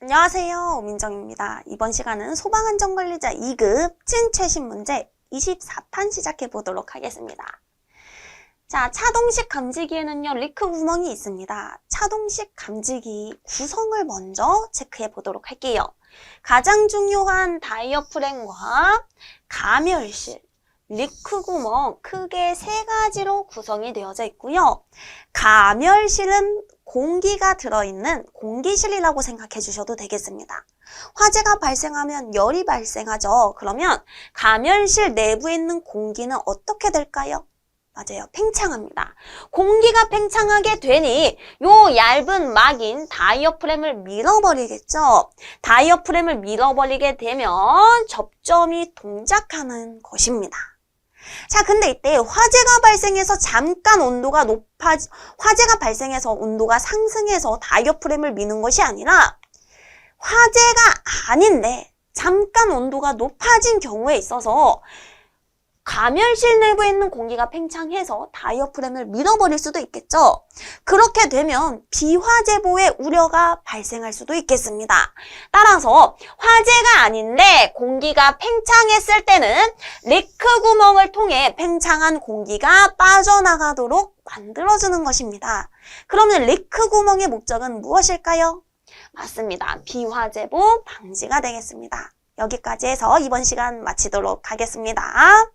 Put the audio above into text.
안녕하세요. 오민정입니다. 이번 시간은 소방안전관리자 2급 찐최신 문제 24탄 시작해 보도록 하겠습니다. 자, 차동식 감지기에는요, 리크 구멍이 있습니다. 차동식 감지기 구성을 먼저 체크해 보도록 할게요. 가장 중요한 다이어프램과 가멸실, 리크 구멍 크게 세 가지로 구성이 되어져 있고요. 가멸실은 공기가 들어있는 공기실이라고 생각해 주셔도 되겠습니다. 화재가 발생하면 열이 발생하죠. 그러면 가멸실 내부에 있는 공기는 어떻게 될까요? 맞아요. 팽창합니다. 공기가 팽창하게 되니 요 얇은 막인 다이어프램을 밀어버리겠죠. 다이어프램을 밀어버리게 되면 접점이 동작하는 것입니다. 자, 근데 이때 화재가 발생해서 잠깐 온도가 높아, 화재가 발생해서 온도가 상승해서 다이어프램을 미는 것이 아니라 화재가 아닌데 잠깐 온도가 높아진 경우에 있어서 가멸실 내부에 있는 공기가 팽창해서 다이어프램을 밀어버릴 수도 있겠죠. 그렇게 되면 비화재보의 우려가 발생할 수도 있겠습니다. 따라서 화재가 아닌데 공기가 팽창했을 때는 리크 구멍을 통해 팽창한 공기가 빠져나가도록 만들어주는 것입니다. 그러면 리크 구멍의 목적은 무엇일까요? 맞습니다. 비화재보 방지가 되겠습니다. 여기까지 해서 이번 시간 마치도록 하겠습니다.